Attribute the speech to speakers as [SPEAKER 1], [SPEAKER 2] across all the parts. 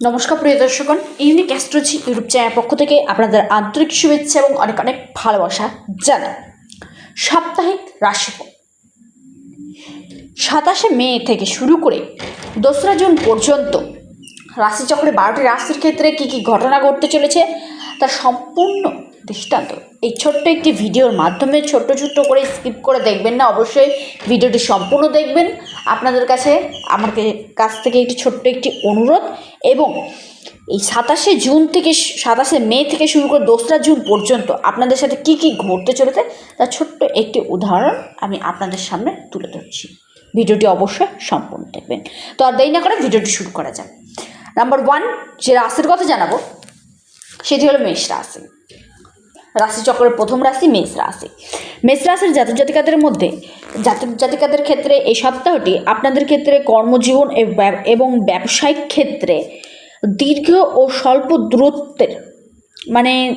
[SPEAKER 1] নমস্কার প্রিয় দর্শকগণ, ইউনিক অ্যাস্ট্রোলজি ইউটিউব চ্যানেল পক্ষ থেকে আপনাদের আন্তরিক শুভেচ্ছা এবং অনেক অনেক ভালোবাসা জানাই। সাপ্তাহিক রাশিফল। সাতাশে মে থেকে শুরু করে দোসরা জুন পর্যন্ত রাশিচক্রে বারোটি রাশির ক্ষেত্রে কী কী ঘটনা ঘটতে চলেছে তা সম্পূর্ণ দৃষ্টান্ত। এই ছোট্ট একটি ভিডিওর মাধ্যমে ছোট্ট ছোট্ট করে স্কিপ করে দেখবেন না, অবশ্যই ভিডিওটি সম্পূর্ণ দেখবেন। আপনাদের কাছে আমাকে কাছ থেকে একটি ছোট্ট একটি অনুরোধ এবং এই সাতাশে জুন থেকে সাতাশে মে থেকে শুরু করে দোসরা জুন পর্যন্ত আপনাদের সাথে কি কি ঘটতে চলেছে, তার ছোট্ট একটি উদাহরণ আমি আপনাদের সামনে তুলে ধরছি। ভিডিওটি অবশ্যই সম্পূর্ণ দেখবেন। তো আর দেরি না করে ভিডিওটি শুরু করা যাক। নাম্বার ওয়ান, যে রাশির কথা জানাব, সেটি হলো মেষ রাশি। রাশিচক্রের প্রথম রাশি মেষ রাশি। মেষ রাশির জাতক জাতিকাদের মধ্যে জাতক জাতিকাদের ক্ষেত্রে এই সপ্তাহটি আপনাদের ক্ষেত্রে কর্মজীবন এবং ব্যবসায়িক ক্ষেত্রে দীর্ঘ ও স্বল্প দূরত্বের মানে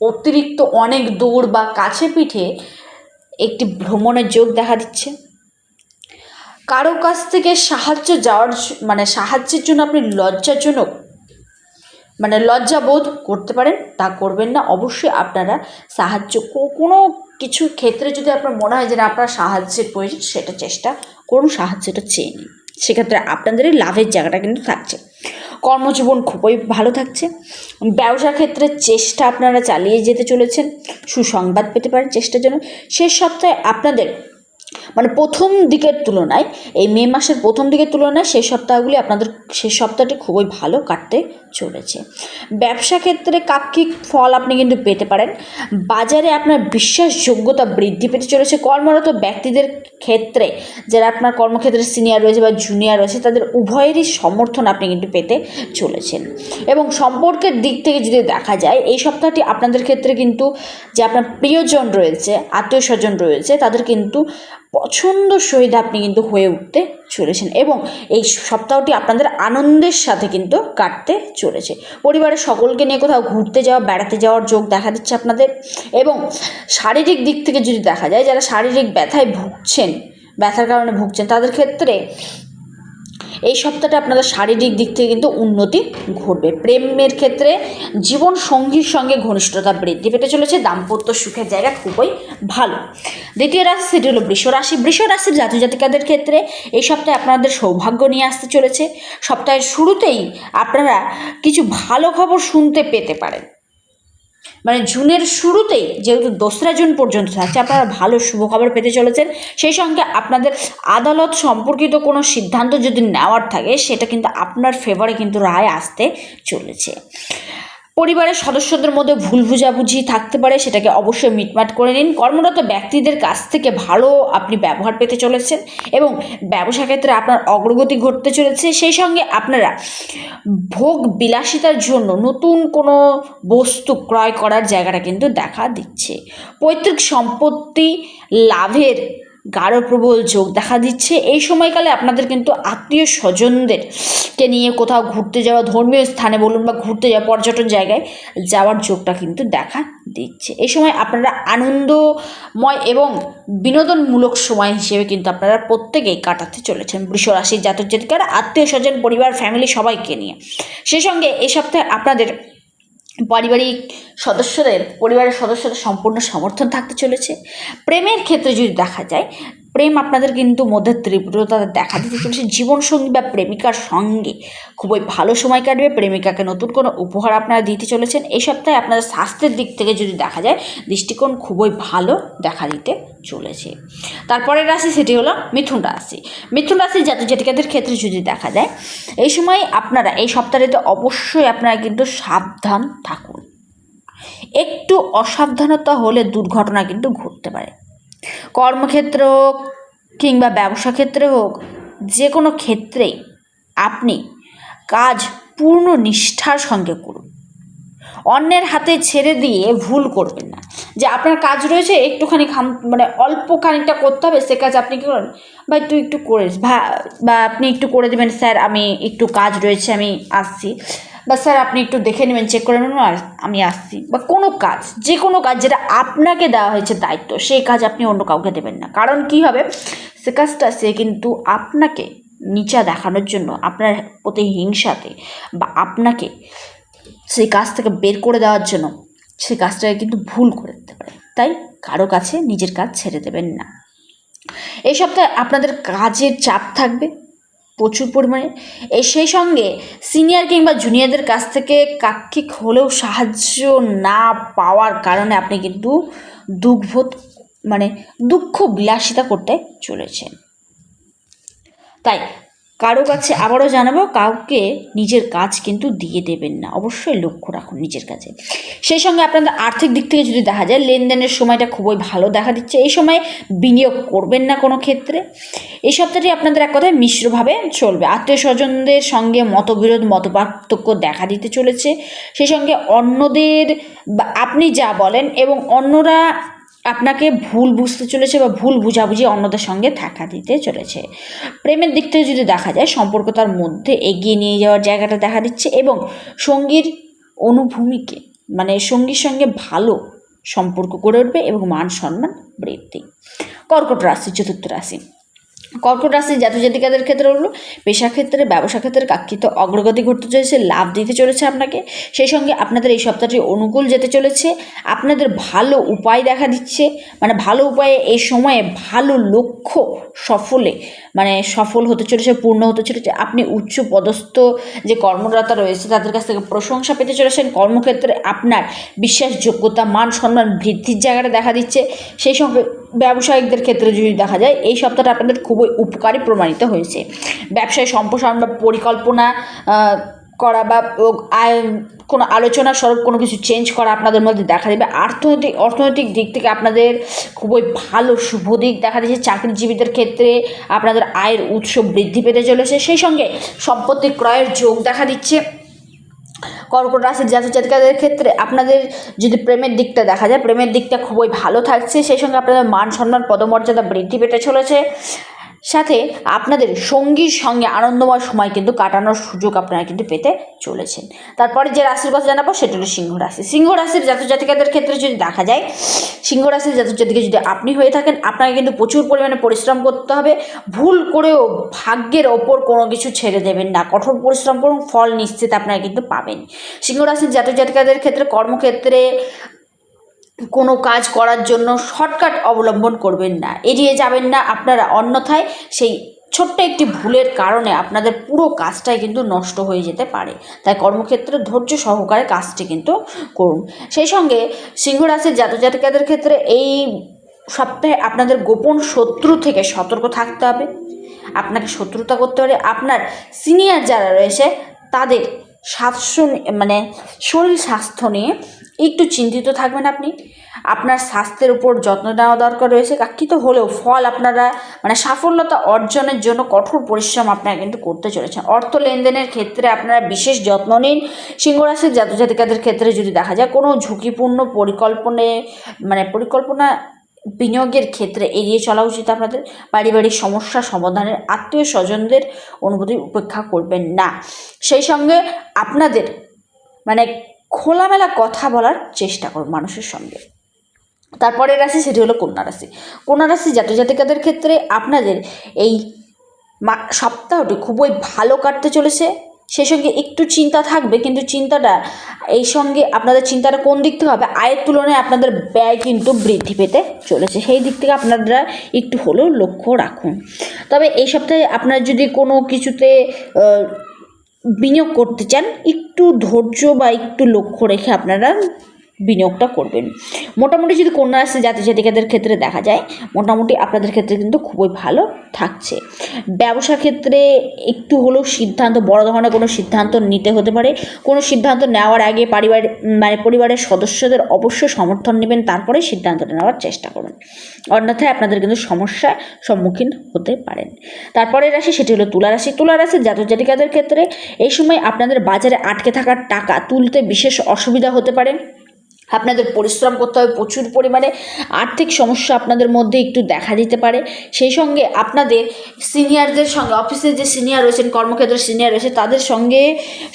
[SPEAKER 1] অতিরিক্ত অনেক দূর বা কাছে পিঠে একটি ভ্রমণের যোগ দেখা দিচ্ছে। কারও কাছ থেকে সাহায্য যাওয়ার মানে সাহায্যের জন্য আপনি লজ্জাজনক মানে লজ্জা বোধ করতে পারেন, তা করবেন না। অবশ্যই আপনারা সাহায্য কোনো কিছু ক্ষেত্রে যদি আপনার মনে হয় যে না, আপনার সাহায্যের প্রয়োজন, সেটা চেষ্টা করুন, সাহায্যটা চেয়ে নিন। সেক্ষেত্রে আপনাদেরই লাভের জায়গাটা কিন্তু থাকছে। কর্মজীবন খুবই ভালো থাকছে। ব্যবসা ক্ষেত্রে চেষ্টা আপনারা চালিয়ে যেতে চলেছেন। সুসংবাদ পেতে পারেন চেষ্টার জন্য। শেষ সপ্তাহে আপনাদের মানে প্রথম দিকের তুলনায়, এই মে মাসের প্রথম দিকের তুলনায় সেই সপ্তাহগুলি আপনাদের শেষ সপ্তাহটি খুবই ভালো কাটতে চলেছে। ব্যবসা ক্ষেত্রে কাক্ষিক ফল আপনি কিন্তু পেতে পারেন। বাজারে আপনার বিশ্বাসযোগ্যতা বৃদ্ধি পেতে চলেছে। কর্মরত ব্যক্তিদের ক্ষেত্রে, যারা আপনার কর্মক্ষেত্রে সিনিয়র রয়েছে বা জুনিয়র রয়েছে, তাদের উভয়েরই সমর্থন আপনি কিন্তু পেতে চলেছেন। এবং সম্পর্কের দিক থেকে যদি দেখা যায়, এই সপ্তাহটি আপনাদের ক্ষেত্রে কিন্তু যে আপনার প্রিয়জন রয়েছে, আত্মীয় স্বজন রয়েছে, তাদের কিন্তু পছন্দ সহিত আপনি কিন্তু হয়ে উঠতে চলেছেন এবং এই সপ্তাহটি আপনাদের আনন্দের সাথে কিন্তু কাটতে চলেছে। পরিবারের সকলকে নিয়ে কোথাও ঘুরতে যাওয়া, বেড়াতে যাওয়ার যোগ দেখা দিচ্ছে আপনাদের এবং শারীরিক দিক থেকে যদি দেখা যায়, যারা শারীরিক ব্যথায় ভুগছেন, ব্যথার কারণে ভুগছেন, তাদের ক্ষেত্রে এই সপ্তাহটা আপনাদের শারীরিক দিক থেকে কিন্তু উন্নতি ঘটবে। প্রেমের ক্ষেত্রে জীবন সঙ্গীর সঙ্গে ঘনিষ্ঠতা বৃদ্ধি পেতে চলেছে, দাম্পত্য সুখের জায়গা খুবই ভালো। দ্বিতীয় রাশি সেটি হলো বৃষ রাশি। বৃষ রাশির জাতক জাতিকাদের ক্ষেত্রে এই সপ্তাহে আপনাদের সৌভাগ্য নিয়ে আসতে চলেছে। সপ্তাহের শুরুতেই আপনারা কিছু ভালো খবর শুনতে পেতে পারেন। মানে জুনের শুরুতেই যেহেতু দোসরা জুন পর্যন্ত থাকছে, আপনারা ভালো শুভ খবর পেতে চলেছেন। সেই সঙ্গে আপনাদের আদালত সম্পর্কিত কোনো সিদ্ধান্ত যদি নেওয়ার থাকে, সেটা কিন্তু আপনার ফেভারে কিন্তু রায় আসতে চলেছে। পরিবারের সদস্যদের মধ্যে ভুল বুঝাবুঝি থাকতে পারে, সেটাকে অবশ্যই মিটমাট করে নিন। কর্মরত ব্যক্তিদের কাছ থেকে ভালো আপনি ব্যবহার পেতে চলেছেন এবং ব্যবসা ক্ষেত্রে আপনার অগ্রগতি ঘটতে চলেছে। সেই সঙ্গে আপনারা ভোগ বিলাসিতার জন্য নতুন কোনো বস্তু ক্রয় করার জায়গাটা কিন্তু দেখা দিচ্ছে। পৈতৃক সম্পত্তি লাভের গাঢ় প্রবল যোগ দেখা দিচ্ছে। এই সময়কালে আপনাদের কিন্তু আত্মীয় স্বজনদেরকে নিয়ে কোথাও ঘুরতে যাওয়া, ধর্মীয় স্থানে বলুন বা ঘুরতে যাওয়া, পর্যটন জায়গায় যাওয়ার যোগটা কিন্তু দেখা দিচ্ছে। এই সময় আপনারা আনন্দময় এবং বিনোদনমূলক সময় হিসেবে কিন্তু আপনারা প্রত্যেকেই কাটাতে চলেছেন। বৃষ রাশির জাতক জাতিকারা আত্মীয় স্বজন, পরিবার ফ্যামিলি সবাইকে নিয়ে। সেই সঙ্গে এই সপ্তাহে আপনাদের পারিবারিক সদস্যদের পরিবারের সদস্যদের সম্পূর্ণ সমর্থন থাকতে চলেছে। প্রেমের ক্ষেত্রে যদি দেখা যায় প্রেম আপনাদের কিন্তু মধ্যে তীব্রতা দেখা দিতে চলেছে। জীবনসঙ্গী বা প্রেমিকার সঙ্গে খুবই ভালো সময় কাটবে। প্রেমিকাকে নতুন কোনো উপহার আপনারা দিতে চলেছেন। এই সপ্তাহে আপনাদের স্বাস্থ্যের দিক থেকে যদি দেখা যায়, দৃষ্টিকোণ খুবই ভালো দেখা দিতে চলেছে। তারপরের রাশি সেটি হলো মিথুন রাশি। মিথুন রাশির জাতক জাতিকাদের ক্ষেত্রে যদি দেখা যায়, এই সময় আপনারা এই সপ্তাহেতে অবশ্যই আপনারা কিন্তু সাবধান থাকুন। একটু অসাবধানতা হলে দুর্ঘটনা কিন্তু ঘটতে পারে। কর্মক্ষেত্র হোক কিংবা ব্যবসা ক্ষেত্রে হোক যে কোনো ক্ষেত্রেই আপনি কাজ পূর্ণ নিষ্ঠার সঙ্গে করুন। অন্যের হাতে ছেড়ে দিয়ে ভুল করবেন না। যে আপনার কাজ রয়েছে, একটুখানি খাম মানে অল্প খানিকটা করতে হবে, সে কাজ আপনি কী করেন? ভাই, তুই একটু করে বা আপনি একটু করে দেবেন, স্যার, আমি একটু কাজ রয়েছে, আমি আসছি। বা স্যার আপনি একটু দেখে নেবেন চেক করে নেবেন আমি আসছি। বা কোনো কাজ, যে কোনো কাজ যেটা আপনাকে দেওয়া হয়েছে দায়িত্ব, সেই কাজ আপনি অন্য কাউকে দেবেন না। কারণ কি হবে? সে কাজটা সে কিন্তু আপনাকে, নিচা দেখানোর জন্য, আপনার প্রতি হিংসাতে বা আপনাকে সেই কাজ থেকে বের করে দেওয়ার জন্য, সেই কাজটাকে কিন্তু ভুল করে দিতে পারে। তাই কারও কাছে নিজের কাজ ছেড়ে দেবেন না। এই সপ্তাহে আপনাদের কাজের চাপ থাকবে প্রচুর পরিমাণে। এই সেই সঙ্গে সিনিয়র কিংবা জুনিয়রদের কাছ থেকে কাক্ষিক হলেও সাহায্য না পাওয়ার কারণে আপনি কিন্তু দুঃখবোধ মানে দুঃখ বিলাসিতা করতে চলেছেন। তাই কারও কাছে আবারও জানাব, কাউকে নিজের কাজ কিন্তু দিয়ে দেবেন না। অবশ্যই লক্ষ্য রাখুন নিজের কাছে সেই সঙ্গে আপনাদের আর্থিক দিক থেকে যদি দেখা যায়, লেনদেনের সময়টা খুবই ভালো দেখা দিচ্ছে। এই সময় বিনিয়োগ করবেন না কোনো ক্ষেত্রে। এই সপ্তাহটি আপনাদের এক কথায় মিশ্রভাবে চলবে। আত্মীয় স্বজনদের সঙ্গে মতবিরোধ, মতপার্থক্য দেখা দিতে চলেছে। সেই সঙ্গে অন্যদের আপনি যা বলেন এবং অন্যরা আপনাকে ভুল বুঝতে চলেছে বা ভুল বুঝাবুঝি অন্যদের সঙ্গে দেখা দিতে চলেছে। প্রেমের দিক থেকে যদি দেখা যায়, সম্পর্ক তার মধ্যে এগিয়ে নিয়ে যাওয়ার জায়গাটা দেখা দিচ্ছে এবং সঙ্গীর অনুভূমিকে মানে সঙ্গীর সঙ্গে ভালো সম্পর্ক গড়ে উঠবে এবং মান সম্মান বৃদ্ধি। কর্কট রাশি, চতুর্থ রাশি। কর্কট রাশি জাতক জাতিকাদের ক্ষেত্রে হলো পেশা ক্ষেত্রে, ব্যবসা ক্ষেত্রে কাক্ষিত অগ্রগতি ঘটতে চলেছে, লাভ দিতে চলেছে আপনাকে। সেই সঙ্গে আপনাদের এই সপ্তাহটি অনুকূল যেতে চলেছে। আপনাদের ভালো উপায় দেখা দিচ্ছে। মানে ভালো উপায়ে এই সময়ে ভালো লক্ষ্য সফলে মানে সফল হতে চলেছে, পূর্ণ হতে চলেছে। আপনি উচ্চ পদস্থ যে কর্মরতা রয়েছে, তাদের কাছ থেকে প্রশংসা পেতে চলেছেন। কর্মক্ষেত্রে আপনার বিশ্বাসযোগ্যতা মান সম্মান বৃদ্ধির জায়গাটা দেখা দিচ্ছে। সেই সঙ্গে ব্যবসায়িকদের ক্ষেত্রে যদি দেখা যায়, এই সপ্তাহটা আপনাদের খুবই উপকারী প্রমাণিত হয়েছে। ব্যবসায় সম্প্রসারণ বা পরিকল্পনা করা বা কোনো আলোচনা স্বরূপ কোনো কিছু চেঞ্জ করা আপনাদের মধ্যে দেখা দেবে অর্থনৈতিক অর্থনৈতিক দিক থেকে আপনাদের খুবই ভালো, শুভ দিক দেখা দিচ্ছে চাকরিজীবীদের ক্ষেত্রে আপনাদের আয়ের উৎস বৃদ্ধি পেতে চলেছে। সেই সঙ্গে সম্পত্তি ক্রয়ের যোগ দেখা দিচ্ছে। কর্কট রাশির জাতক জাতিকাদের ক্ষেত্রে আপনাদের যদি প্রেমের দিকটা দেখা যায়, প্রেমের দিকটা খুবই ভালো থাকছে, সেই সঙ্গে আপনাদের মান সম্মান, পদমর্যাদা বৃদ্ধি পেতে চলেছে। সাথে আপনাদের সঙ্গীর সঙ্গে আনন্দময় সময় কিন্তু কাটানোর সুযোগ আপনারা কিন্তু পেতে চলেছেন। তারপরে যে রাশির কথা জানাব, সেটা হলো সিংহ রাশি। সিংহ রাশির জাতক জাতিকাদের ক্ষেত্রে যদি দেখা যায়, সিংহ রাশির জাতক জাতিকা যদি আপনি হয়ে থাকেন, আপনাকে কিন্তু প্রচুর পরিমাণে পরিশ্রম করতে হবে। ভুল করেও ভাগ্যের ওপর কোনো কিছু ছেড়ে দেবেন না। কঠোর পরিশ্রম করুন, ফল নিশ্চিত আপনারা কিন্তু পাবেন। সিংহ রাশির জাতক জাতিকাদের ক্ষেত্রে কর্মক্ষেত্রে কোনো কাজ করার জন্য শর্টকাট অবলম্বন করবেন না। এড়িয়ে যাবেন না আপনারা। অন্যথায় সেই ছোট্ট একটি ভুলের কারণে আপনাদের পুরো কাজটাই কিন্তু নষ্ট হয়ে যেতে পারে। তাই কর্মক্ষেত্রে ধৈর্য সহকারে কাজটি কিন্তু করুন। সেই সঙ্গে সিংহ রাশির জাতক জাতিকাদের ক্ষেত্রে এই সপ্তাহে আপনাদের গোপন শত্রু থেকে সতর্ক থাকতে হবে। আপনাকে শত্রুতা করতে পারে আপনার সিনিয়র যারা রয়েছে, তাদের স্বাস্থ্য মানে শরীর স্বাস্থ্য নিয়ে একটু চিন্তিত থাকবেন আপনি। আপনার স্বাস্থ্যের উপর যত্ন নেওয়া দরকার রয়েছে। কাক্ষিত হলেও ফল আপনারা মানে সাফল্যতা অর্জনের জন্য কঠোর পরিশ্রম আপনারা কিন্তু করতে চলেছেন। অর্থ লেনদেনের ক্ষেত্রে আপনারা বিশেষ যত্ন নিন। সিংহরাশির জাতক জাতিকাদের ক্ষেত্রে যদি দেখা যায় কোনো ঝুঁকিপূর্ণ পরিকল্পনে মানে পরিকল্পনা বিনিয়োগের ক্ষেত্রে এড়িয়ে চলা উচিত আপনাদের। পারিবারিক সমস্যা সমাধানের আত্মীয় স্বজনদের অনুভূতি উপেক্ষা করবেন না। সেই সঙ্গে আপনাদের মানে খোলামেলা কথা বলার চেষ্টা করুন মানুষের সঙ্গে। তারপরের রাশি সেটি হলো কন্যা রাশি। কন্যা রাশি জাতক জাতিকাদের ক্ষেত্রে আপনাদের এই সপ্তাহটি খুবই ভালো কাটতে চলেছে। সেই সঙ্গে একটু চিন্তা থাকবে, কিন্তু চিন্তাটা এই সঙ্গে আপনাদের চিন্তাটা কোন দিক থেকে হবে? আয়ের তুলনায় আপনাদের ব্যয় কিন্তু বৃদ্ধি পেতে চলেছে। সেই দিক থেকে আপনারা একটু হলেও লক্ষ্য রাখুন। তবে এই সপ্তাহে আপনারা যদি কোনো কিছুতে বিনিয়োগ করতে চান, একটু ধৈর্য বা একটু লক্ষ্য রেখে আপনারা বিনিয়োগটা করবেন। মোটামুটি যদি কন্যা রাশি জাতি জাতিকাদের ক্ষেত্রে দেখা যায়, মোটামুটি আপনাদের ক্ষেত্রে কিন্তু খুবই ভালো থাকছে। ব্যবসা ক্ষেত্রে একটু হলেও সিদ্ধান্ত, বড় ধরনের কোনো সিদ্ধান্ত নিতে হতে পারে। কোনো সিদ্ধান্ত নেওয়ার আগে পারিবারিক মানে পরিবারের সদস্যদের অবশ্যই সমর্থন নেবেন, তারপরে সিদ্ধান্তটা নেওয়ার চেষ্টা করবেন অন্যথায় আপনাদের কিন্তু সমস্যার সম্মুখীন হতে পারেন। তারপরে রাশি সেটি হলো তুলা রাশি। তুলা রাশির জাতক জাতিকাদের ক্ষেত্রে এই সময় আপনাদের বাজারে আটকে থাকার টাকা তুলতে বিশেষ অসুবিধা হতে পারে। আপনাদের পরিশ্রম করতে হবে, প্রচুর পরিমাণে আর্থিক সমস্যা আপনাদের মধ্যে একটু দেখা দিতে পারে। সেই সঙ্গে আপনাদের সিনিয়রদের সঙ্গে অফিসে যে সিনিয়র রয়েছেন কর্মক্ষেত্রে সিনিয়র রয়েছে, তাদের সঙ্গে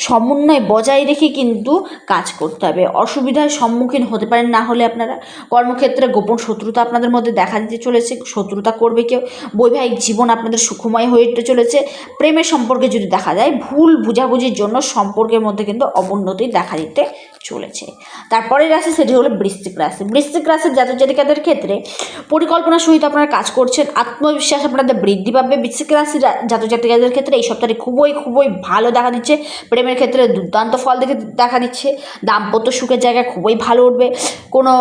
[SPEAKER 1] সমন্বয় বজায় রেখে কিন্তু কাজ করতে হবে। অসুবিধার সম্মুখীন হতে পারেন না হলে আপনারা। কর্মক্ষেত্রে গোপন শত্রুতা আপনাদের মধ্যে দেখা দিতে চলেছে, শত্রুতা করবে কেউ। বৈবাহিক জীবন আপনাদের সুখময় হয়ে উঠতে চলেছে। প্রেমের সম্পর্কে যদি দেখা যায়, ভুল বুঝাবুঝির জন্য সম্পর্কের মধ্যে কিন্তু অবনতি দেখা দিতে চলেছে। তারপরের রাশি সেটি হলো বৃশ্চিক রাশি। বৃশ্চিক রাশির জাতক জাতিকাদের ক্ষেত্রে পরিকল্পনা সহিত আপনারা কাজ করছেন, আত্মবিশ্বাস আপনাদের বৃদ্ধি পাবে। বৃশ্চিক রাশির জাতক জাতিকাদের ক্ষেত্রে এই সপ্তাহটি খুবই খুবই ভালো দেখা দিচ্ছে। প্রেমের ক্ষেত্রে দুর্দান্ত ফল দেখে দেখা দিচ্ছে। দাম্পত্য সুখের জায়গায় খুবই ভালো উঠবে। কোনো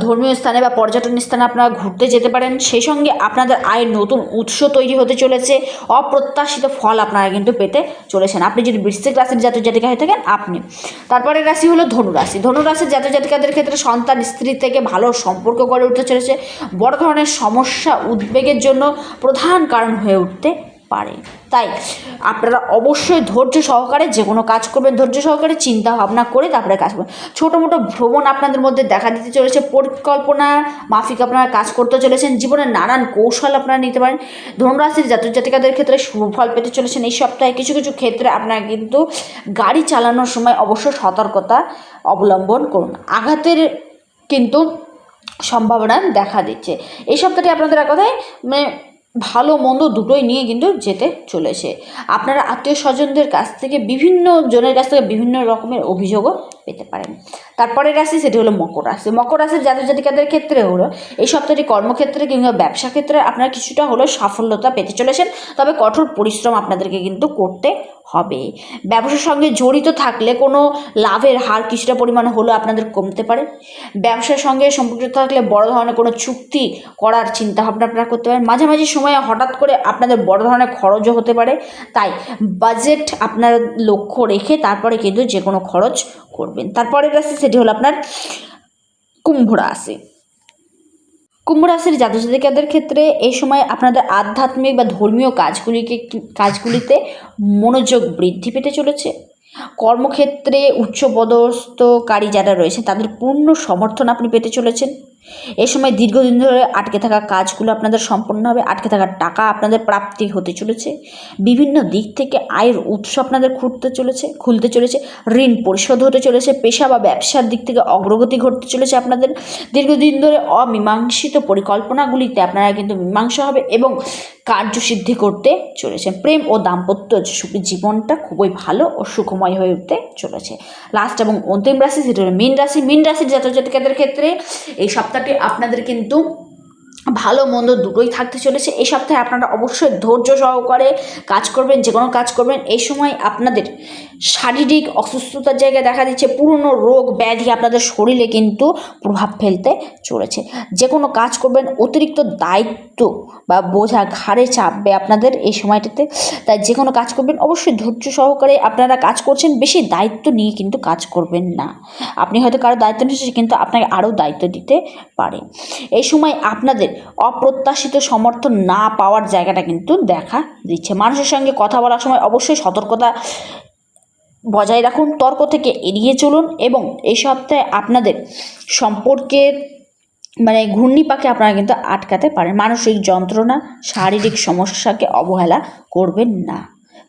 [SPEAKER 1] ধর্মীয় স্থানে বা পর্যটন স্থানে আপনারা ঘুরতে যেতে পারেন। সেই সঙ্গে আপনাদের আয়ের নতুন উৎস তৈরি হতে চলেছে। অপ্রত্যাশিত ফল আপনারা কিন্তু পেতে চলেছেন। আপনি যদি বৃশ্চিক রাশির জাতক জাতিকা হয়ে থাকেন, আপনি। তারপরে রাশি হলো ধনুরাশি। ধনুরাশির জাতক জাতিকাদের ক্ষেত্রে সন্তান, স্ত্রী থেকে ভালো সম্পর্ক গড়ে উঠতে চলেছে। বড় ধরনের সমস্যা উদ্বেগের জন্য প্রধান কারণ হয়ে উঠতে পারে। তাই আপনারা অবশ্যই ধৈর্য সহকারে যে কোনো কাজ করবেন, ধৈর্য সহকারে চিন্তা ভাবনা করে তারপরে কাজ করবেন। ছোটো মোটো ভ্রমণ আপনাদের মধ্যে দেখা দিতে চলেছে, পরিকল্পনা মাফিক আপনারা কাজ করতে চলেছেন জীবনের নানান কৌশল আপনারা নিতে পারেন। ধনুরাশির জাতক জাতিকাদের ক্ষেত্রে শুভ ফল পেতে চলেছেন এই সপ্তাহে। কিছু কিছু ক্ষেত্রে আপনারা কিন্তু গাড়ি চালানোর সময় অবশ্যই সতর্কতা অবলম্বন করুন। আঘাতের কিন্তু সম্ভাবনা দেখা দিচ্ছে। এই সপ্তাহটি আপনাদের কথায় মানে ভালো মন্দ দুটোই নিয়ে কিন্তু যেতে চলেছে। আপনারা আত্মীয় স্বজনদের কাছ থেকে বিভিন্ন জনের কাছ থেকে বিভিন্ন রকমের অভিযোগও পেতে পারেন। তারপরে রাশি সেটি হলো মকর রাশি। মকর রাশির জাতক জাতিকাদের ক্ষেত্রে হলো এই সপ্তাহটি কর্মক্ষেত্রে কিংবা ব্যবসা ক্ষেত্রে আপনারা কিছুটা হলেও সাফল্যতা পেতে চলেছেন, তবে কঠোর পরিশ্রম আপনাদেরকে কিন্তু করতে হবে। ব্যবসার সঙ্গে জড়িত থাকলে কোনো লাভের হার কিছুটা পরিমাণে হলেও আপনাদের কমতে পারে। ব্যবসার সঙ্গে সম্পর্কিত থাকলে বড় ধরনের কোনো চুক্তি করার চিন্তা ভাবনা আপনারা করতে পারেন। মাঝামাঝি সময়ে হঠাৎ করে আপনাদের বড় ধরনের খরচও হতে পারে। তাই বাজেট আপনার লক্ষ্য রেখে তারপরে কিন্তু যে কোনো খরচ করবেন। তারপরের রাশি সেটি হলো আপনার কুম্ভ রাশি। কুম্ভ রাশির জাতক জাতিকাদের ক্ষেত্রে এই সময় আপনাদের আধ্যাত্মিক বা ধর্মীয় কাজগুলিকে কাজগুলিতে মনোযোগ বৃদ্ধি পেতে চলেছে। কর্মক্ষেত্রে উচ্চপদস্থকারী যারা রয়েছে, তাদের পূর্ণ সমর্থন আপনি পেতে চলেছেন। এ সময় দীর্ঘদিন ধরে আটকে থাকা কাজগুলো আপনাদের সম্পন্ন হবে, আটকে থাকা টাকা আপনাদের প্রাপ্তি হতে চলেছে। বিভিন্ন দিক থেকে আয়ের উৎস আপনাদের খুঁড়তে চলেছে, খুলতে চলেছে, ঋণ পরিশোধ হতে চলেছে, পেশা বা ব্যবসার দিক থেকে অগ্রগতি ঘটতে চলেছে আপনাদের। দীর্ঘদিন ধরে অমীমাংসিত পরিকল্পনাগুলিতে আপনারা কিন্তু মীমাংসা হবে এবং কার্যসিদ্ধি করতে চলেছে। প্রেম ও দাম্পত্য জীবনটা খুবই ভালো ও সুখময় হয়ে উঠতে চলেছে। লাস্ট এবং অন্তিম রাশি, সেটা হলো মীন রাশি। মিন রাশির জাতক জাতিকাদের ক্ষেত্রে এই সপ্তাহটি আপনাদের কিন্তু ভালো মন্দ দুটোই থাকতে চলেছে। এই সপ্তাহে আপনারা অবশ্যই ধৈর্য সহকারে কাজ করবেন যে কোনো কাজ করবেন। এই সময় আপনাদের শারীরিক অসুস্থতার জায়গায় দেখা দিচ্ছে, পুরনো রোগ ব্যাধি আপনাদের শরীরে কিন্তু প্রভাব ফেলতে চলেছে। যে কোনো কাজ করবেন, অতিরিক্ত দায়িত্ব বা বোঝা ঘাড়ে চাপবে আপনাদের এই সময়টাতে। তাই যে কোনো কাজ করবেন, অবশ্যই ধৈর্য সহকারে আপনারা কাজ করছেন, বেশি দায়িত্ব নিয়ে কিন্তু কাজ করবেন না। আপনি হয়তো কারও দায়িত্ব নিচ্ছেন কিন্তু আপনাকে আরও দায়িত্ব দিতে পারে। এই সময় আপনাদের অপ্রত্যাশিত সমর্থন না পাওয়ার জায়গাটা কিন্তু দেখা দিচ্ছে। মানুষের সঙ্গে কথা বলার সময় অবশ্যই সতর্কতা বজায় রাখুন, তর্ক থেকে এড়িয়ে চলুন এবং এই সপ্তাহে আপনাদের সম্পর্কের মানে ঘূর্ণিপাকে আপনারা কিন্তু আটকাতে পারেন। মানসিক যন্ত্রণা, শারীরিক সমস্যাকে অবহেলা করবেন না।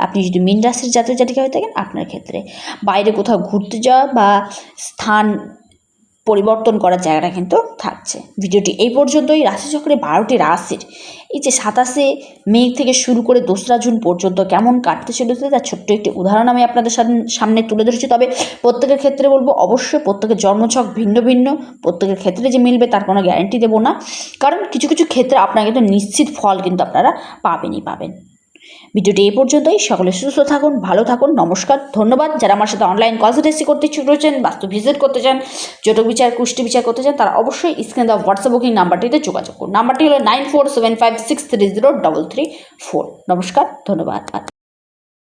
[SPEAKER 1] আপনি যদি মিন রাশির জাতক জাতিকা হয়ে থাকেন, আপনার ক্ষেত্রে বাইরে কোথাও ঘুরতে যাওয়া বা স্থান পরিবর্তন করার জায়গাটা কিন্তু থাকছে। ভিডিওটি এই পর্যন্তই। রাশিচক্রে বারোটি রাশির। এই যে সাতাশে মে থেকে শুরু করে দোসরা জুন পর্যন্ত কেমন কাটতে চলেছে, তার ছোট্ট একটি উদাহরণ আমি আপনাদের সামনে- তুলে ধরেছি। তবে প্রত্যেকের ক্ষেত্রে বলব, অবশ্যই প্রত্যেকের জন্মছক ভিন্ন ভিন্ন। প্রত্যেকের ক্ষেত্রে যে মিলবে তার কোনো গ্যারান্টি দেবো না। কারণ কিছু কিছু ক্ষেত্রে আপনারা কিন্তু নিশ্চিত ফল কিন্তু আপনারা পাবেনই পাবেন। ভিডিওটি এই পর্যন্তই। সকলে সুস্থ থাকুন, ভালো থাকুন, নমস্কার, ধন্যবাদ। যারা আমার সাথে অনলাইন কনসালটেন্সি করতে ইচ্ছুক রয়েছেন বাস্তু ভিজিট করতে চান, জটক বিচার, কুষ্টি বিচার করতে চান, তারা অবশ্যই স্ক্রিনে দেওয়া হোয়াটসঅ্যাপ বুকিং নাম্বারটিতে যোগাযোগ করুন। নাম্বারটি হলো nine four seven five six three zero double three four নমস্কার, ধন্যবাদ।